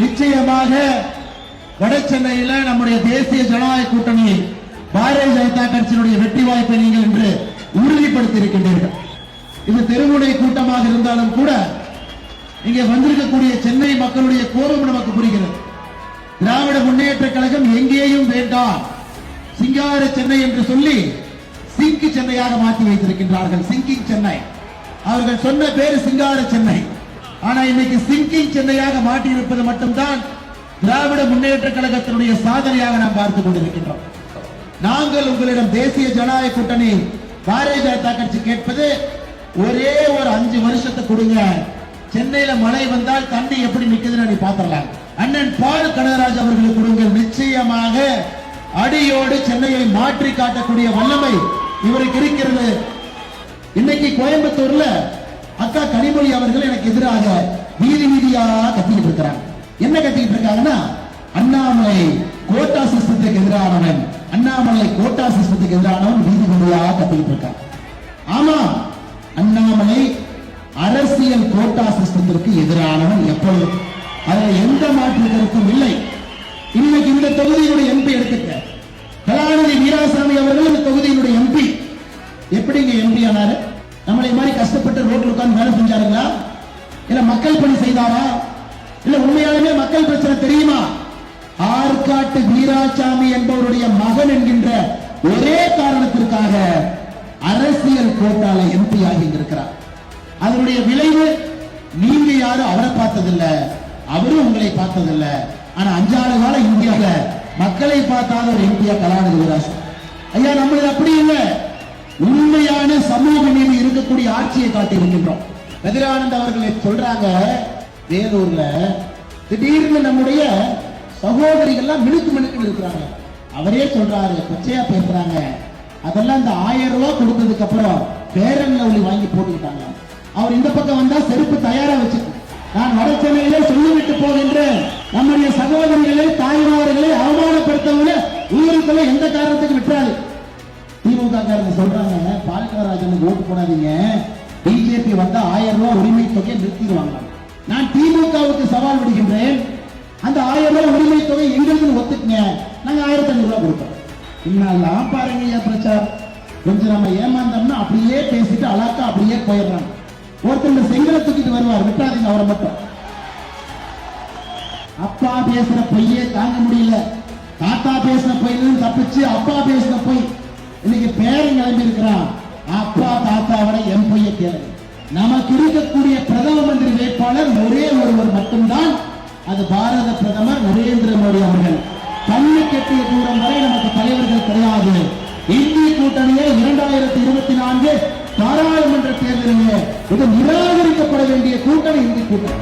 நிச்சயமாக வட சென்னையில நம்முடைய தேசிய ஜனநாயக கூட்டணி பாரதிய ஜனதா கட்சியினுடைய வெற்றி வாய்ப்பை நீங்கள் இன்று உறுதிப்படுத்தி இருக்கின்றீர்கள் இது தெருமுனை கூட்டமாக இருந்தாலும் கூட இங்கே வந்திருக்கக்கூடிய சென்னை மக்களுடைய கோபம் நமக்கு புரிகிறது. திராவிட முன்னேற்ற கழகம் எங்கேயும் வேண்டாம். சிங்கார சென்னை என்று சொல்லி சிங்க் சென்னையாக மாற்றி வைத்திருக்கின்றார்கள். சிங்கிங் சென்னை. அவர்கள் சொன்ன பேரு சிங்கார சென்னை. ஆனா இன்னைக்கு சிங்கிங் சென்னையாக மாட்டி இருப்பது மட்டும்தான் திராவிட முன்னேற்ற கழகத்தினுடைய சாதனையாக நாம் பார்த்துக் கொண்டிருக்கின்றோம். நாங்கள் உங்களிடம் தேசிய ஜனநாயக கூட்டணி பாரதிய ஜனதா கட்சி கேட்பது ஒரே ஒரு அஞ்சு வருஷத்தை கொடுங்க. சென்னையில மழை வந்தால் தண்ணி எப்படி நிக்குதுன்னு நீ பாத்திரலாம் அண்ணன் பால் கனகராஜ் அவர்களுக்கு கொடுங்கள் நிச்சயமாக அடியோடு சென்னையை மாற்றி காட்டக்கூடிய வல்லமை இவருக்கு இருக்கிறது. இன்னைக்கு கோயம்புத்தூர்ல எதிராக வீதி வீதியா கத்திக்கிட்டு இருக்கிறாங்க. என்ன கத்திக்கிட்டு இருக்காங்கன்னா அண்ணாமலை கோட்டா சிஸ்டத்துக்கு எதிரானவன் அண்ணாமலை கோட்டா சிஸ்டத்துக்கு எதிரானவன் வீதி வீதியா கத்திக்கிட்டு இருக்கான். ஆமா அண்ணாமலை அரசியல் கோட்டா சிஸ்டத்திற்கு எதிரானவன் எப்பொழுதும். அதுல எந்த மாற்று கருத்தும் இல்லை. இன்னைக்கு இந்த தொகுதியினுடைய எம்பி எடுத்துக்க. கலாநிதி வீராசாமி அவர்கள் இந்த தொகுதியினுடைய எம்பி எப்படிங்க எம்பி ஆனாரு? நம்மளை மாதிரி கஷ்டப்பட்டு ரோட்ல உட்கார்ந்து வேலை செஞ்சாருங்க மக்கள் இல்ல உண்மையாலுமே மக்கள் பிரச்சனை தெரியுமா? ஆற்காட்டு வீராசாமி என்பவருடைய மகன் என்கின்ற ஒரே காரணத்திற்காக அரசியல் கோட்டால எம்பி ஆகி இருக்கிறார். அதனுடைய விளைவு நீங்க யாரும் அவரை பார்த்ததில்ல அவரும் உங்களை பார்த்ததில்ல. ஆனா அஞ்சாறு காலம் இந்தியால மக்களை பார்த்தாத ஒரு எம்பியா கலாநிதி வீராசன் ஐயா நம்மளது அப்படி இல்லை. உண்மையான சமூக நீதி இருக்கக்கூடிய ஆட்சியை காட்டி இருக்கின்றோம் கதிரானந்த் அவர்களை சொல்றாங்க வேலூர்ல திடீர்னு நம்முடைய சகோதரிகள்லாம் மினுக்கு மினுக்கு இருக்கிறாங்க. அவரே சொல்றாரு பச்சையா பேசுறாங்க. அதெல்லாம் இந்த ஆயிரம் ரூபாய் கொடுத்ததுக்கு அப்புறம் பேரன் லவ்லி வாங்கி போட்டுக்கிட்டாங்க. அவர் இந்த பக்கம் வந்தா செருப்பு தயாரா வச்சு நான் வட சென்னையிலே சொல்லிவிட்டு போகின்றேன். நம்முடைய சகோதரிகளை தாய்மார்களை அவமானப்படுத்தவங்கள ஊருக்குள்ள எந்த காரணத்துக்கு விட்டுறாரு திமுக காரங்க சொல்றாங்க பாலகராஜனுக்கு ஓட்டு போடாதீங்க. பிஜேபி வந்தா ஆயிரம் ரூபாய் உரிமை தொகையை நிறுத்திடுவாங்க நான் திமுகவுக்கு சவால் விடுகின்றேன். அந்த ஆயிரம் ரூபாய் உரிமை தொகை எங்களுக்கு ஒத்துக்குங்க. நாங்க ஆயிரத்தி ஐநூறு ரூபாய் கொடுப்போம். இன்னெல்லாம் பாருங்க ஏன் பிரச்சாரம் கொஞ்சம் நம்ம ஏமாந்தோம்னா அப்படியே பேசிட்டு அழகா அப்படியே போயிடுறாங்க ஒருத்தர் இந்த செங்கலை தூக்கிட்டு வருவார் விட்டாதீங்க அவரை மட்டும். அப்பா பேசுற பொய்யே தாங்க முடியல. தாத்தா பேசுன பொய்யிலிருந்து தப்பிச்சு அப்பா பேசுன பொய். இன்னைக்கு பேரன் கிளம்பி இருக்கிறான் அப்பா தாத்தாவோட என் பொய்ய கேளு நமக்கு இருக்கக்கூடிய பிரதம மந்திரி வேட்பாளர் ஒரே ஒருவர் மட்டும்தான். அது பாரத பிரதமர் நரேந்திர மோடி அவர்கள். பள்ளி கட்டிய தூரம் வரை நமக்கு தலைவர்கள் கிடையாது. இந்திய கூட்டணியை இரண்டாயிரத்தி இருபத்தி நான்கு பாராளுமன்ற தேர்தலில் இது நிராகரிக்கப்பட வேண்டிய கூட்டணி இந்திய கூட்டணி.